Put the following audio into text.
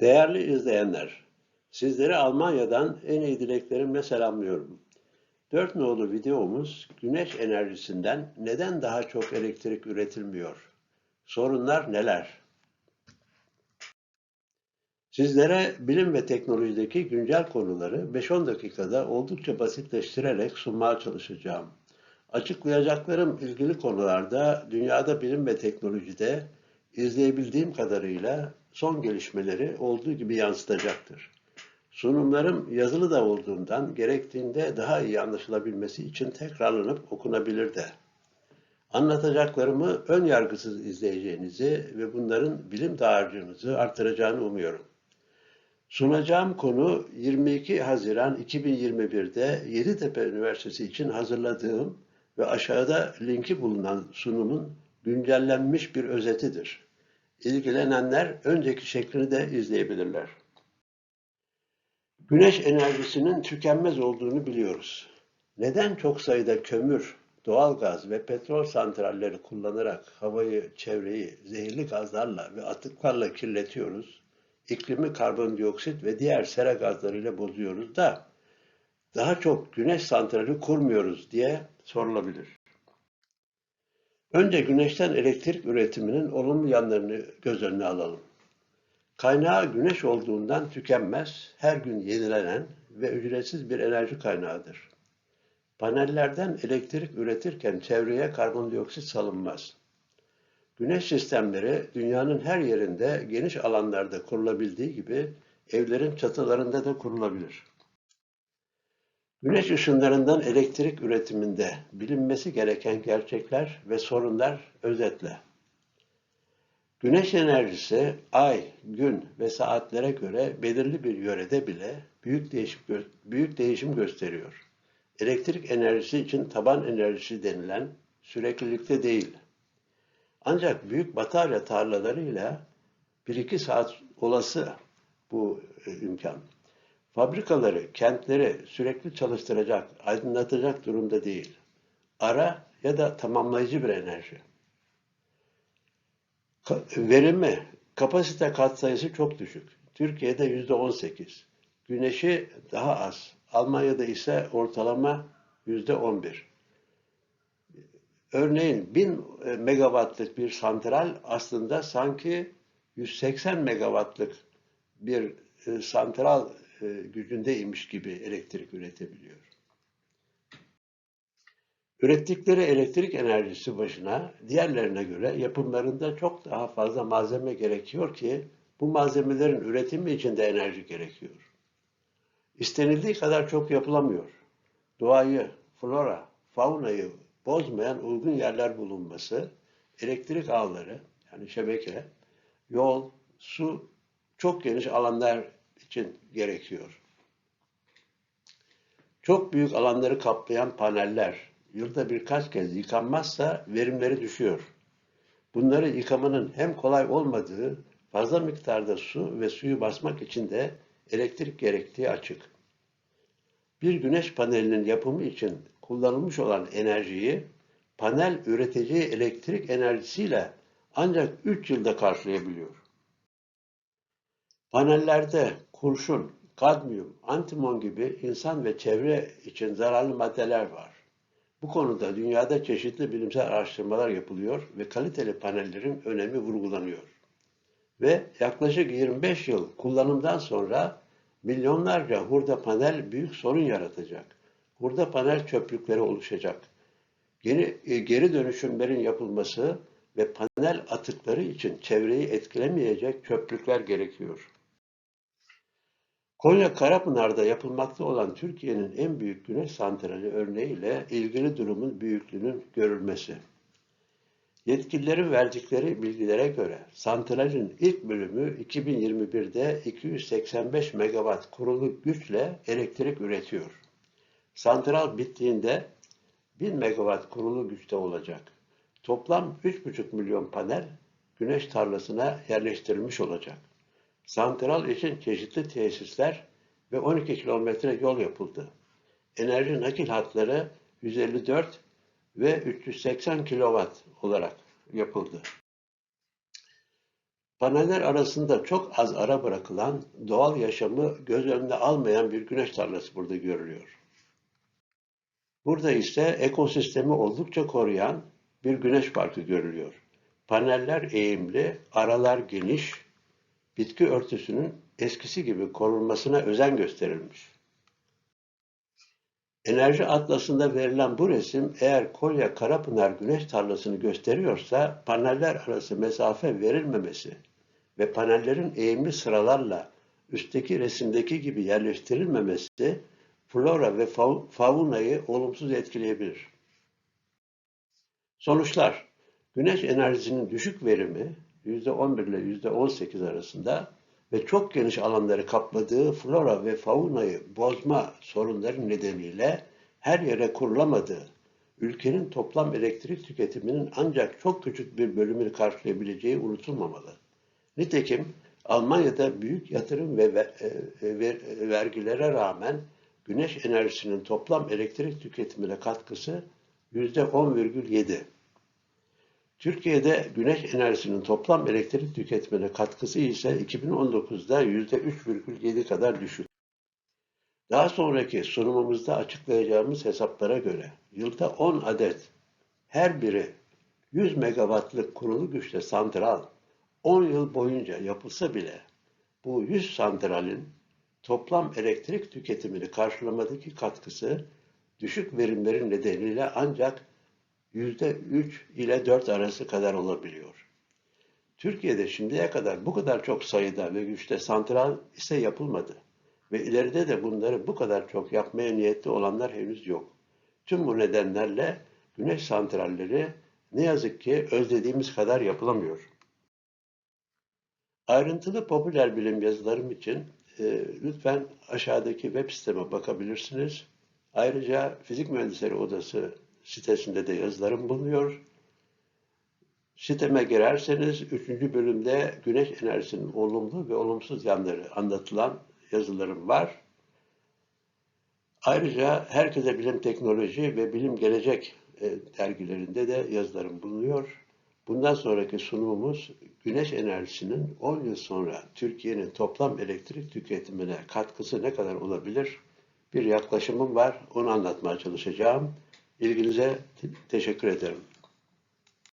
Değerli izleyenler, sizleri Almanya'dan en iyi dileklerimle selamlıyorum. Dört nolu videomuz güneş enerjisinden neden daha çok elektrik üretilmiyor? Sorunlar neler? Sizlere bilim ve teknolojideki güncel konuları 5-10 dakikada oldukça basitleştirerek sunmaya çalışacağım. Açıklayacaklarım ilgili konularda dünyada bilim ve teknolojide izleyebildiğim kadarıyla son gelişmeleri olduğu gibi yansıtacaktır. Sunumlarım yazılı da olduğundan gerektiğinde daha iyi anlaşılabilmesi için tekrarlanıp okunabilir de. Anlatacaklarımı ön yargısız izleyeceğinizi ve bunların bilim dağarcığınızı artıracağını umuyorum. Sunacağım konu 22 Haziran 2021'de Yeditepe Üniversitesi için hazırladığım ve aşağıda linki bulunan sunumun güncellenmiş bir özetidir. İlgilenenler önceki şeklini de izleyebilirler. Güneş enerjisinin tükenmez olduğunu biliyoruz. Neden çok sayıda kömür, doğalgaz ve petrol santralleri kullanarak havayı, çevreyi zehirli gazlarla ve atıklarla kirletiyoruz? İklimi karbondioksit ve diğer sera gazlarıyla bozuyoruz da daha çok güneş santrali kurmuyoruz diye sorulabilir. Önce güneşten elektrik üretiminin olumlu yanlarını göz önüne alalım. Kaynağı güneş olduğundan tükenmez, her gün yenilenen ve ücretsiz bir enerji kaynağıdır. Panellerden elektrik üretirken çevreye karbondioksit salınmaz. Güneş sistemleri dünyanın her yerinde geniş alanlarda kurulabildiği gibi evlerin çatılarında da kurulabilir. Güneş ışınlarından elektrik üretiminde bilinmesi gereken gerçekler ve sorunlar özetle. Güneş enerjisi ay, gün ve saatlere göre belirli bir yörede bile büyük değişim, büyük değişim gösteriyor. Elektrik enerjisi için taban enerjisi denilen süreklilikte değil. Ancak büyük batarya tarlalarıyla 1-2 saat olası bu e, imkan. Fabrikaları, kentleri sürekli çalıştıracak, aydınlatacak durumda değil. Ara ya da tamamlayıcı bir enerji. Verimi, kapasite katsayısı çok düşük. Türkiye'de yüzde 18. Güneşi daha az. Almanya'da ise ortalama yüzde 11. Örneğin 1000 e, megawattlık bir santral aslında sanki 180 megawattlık bir e, santral gücündeymiş gibi elektrik üretebiliyor. Ürettikleri elektrik enerjisi başına diğerlerine göre yapımlarında çok daha fazla malzeme gerekiyor ki bu malzemelerin üretimi için de enerji gerekiyor. İstenildiği kadar çok yapılamıyor. Doğayı, flora, faunayı bozmayan uygun yerler bulunması, elektrik ağları yani şebeke, yol, su çok geniş alanlar için gerekiyor. Çok büyük alanları kaplayan paneller yılda birkaç kez yıkanmazsa verimleri düşüyor. Bunları yıkamanın hem kolay olmadığı, fazla miktarda su ve suyu basmak için de elektrik gerektiği açık. Bir güneş panelinin yapımı için kullanılmış olan enerjiyi panel üreteceği elektrik enerjisiyle ancak 3 yılda karşılayabiliyor. Panellerde kurşun, kadmiyum, antimon gibi insan ve çevre için zararlı maddeler var. Bu konuda dünyada çeşitli bilimsel araştırmalar yapılıyor ve kaliteli panellerin önemi vurgulanıyor. Ve yaklaşık 25 yıl kullanımdan sonra milyonlarca hurda panel büyük sorun yaratacak. Hurda panel çöplükleri oluşacak. Geri, e, geri dönüşümlerin yapılması ve panel atıkları için çevreyi etkilemeyecek çöplükler gerekiyor. Konya Karapınar'da yapılmakta olan Türkiye'nin en büyük güneş santrali örneğiyle ilgili durumun büyüklüğünün görülmesi. Yetkililerin verdikleri bilgilere göre santralin ilk bölümü 2021'de 285 megawatt kurulu güçle elektrik üretiyor. Santral bittiğinde 1000 megawatt kurulu güçte olacak. Toplam 3,5 milyon panel güneş tarlasına yerleştirilmiş olacak. Santral için çeşitli tesisler ve 12 kilometre yol yapıldı. Enerji nakil hatları 154 ve 380 kilowatt olarak yapıldı. Paneller arasında çok az ara bırakılan, doğal yaşamı göz önüne almayan bir güneş tarlası burada görülüyor. Burada ise ekosistemi oldukça koruyan bir güneş parkı görülüyor. Paneller eğimli, aralar geniş, bitki örtüsünün eskisi gibi korunmasına özen gösterilmiş. Enerji atlasında verilen bu resim eğer Kolya Karapınar güneş tarlasını gösteriyorsa paneller arası mesafe verilmemesi ve panellerin eğimli sıralarla üstteki resimdeki gibi yerleştirilmemesi flora ve fau- faunayı olumsuz etkileyebilir. Sonuçlar Güneş enerjisinin düşük verimi %11 ile %18 arasında ve çok geniş alanları kapladığı flora ve faunayı bozma sorunları nedeniyle her yere kurulamadığı, ülkenin toplam elektrik tüketiminin ancak çok küçük bir bölümünü karşılayabileceği unutulmamalı. Nitekim Almanya'da büyük yatırım ve e, ver- vergilere rağmen güneş enerjisinin toplam elektrik tüketimine katkısı %10,7. Türkiye'de güneş enerjisinin toplam elektrik tüketimine katkısı ise 2019'da %3,7 kadar düşük. Daha sonraki sunumumuzda açıklayacağımız hesaplara göre yılda 10 adet her biri 100 megawattlık kurulu güçte santral 10 yıl boyunca yapılsa bile bu 100 santralin toplam elektrik tüketimini karşılamadaki katkısı düşük verimlerin nedeniyle ancak %3 ile 4 arası kadar olabiliyor. Türkiye'de şimdiye kadar bu kadar çok sayıda ve güçte santral ise yapılmadı ve ileride de bunları bu kadar çok yapmaya niyetli olanlar henüz yok. Tüm bu nedenlerle güneş santralleri ne yazık ki özlediğimiz kadar yapılamıyor. Ayrıntılı popüler bilim yazılarım için e, lütfen aşağıdaki web siteme bakabilirsiniz. Ayrıca Fizik Mühendisleri Odası sitesinde de yazılarım bulunuyor. Siteme girerseniz 3. bölümde güneş enerjisinin olumlu ve olumsuz yanları anlatılan yazılarım var. Ayrıca Herkese Bilim Teknoloji ve Bilim Gelecek e, dergilerinde de yazılarım bulunuyor. Bundan sonraki sunumumuz güneş enerjisinin 10 yıl sonra Türkiye'nin toplam elektrik tüketimine katkısı ne kadar olabilir? Bir yaklaşımım var, onu anlatmaya çalışacağım. İlginize te- teşekkür ederim.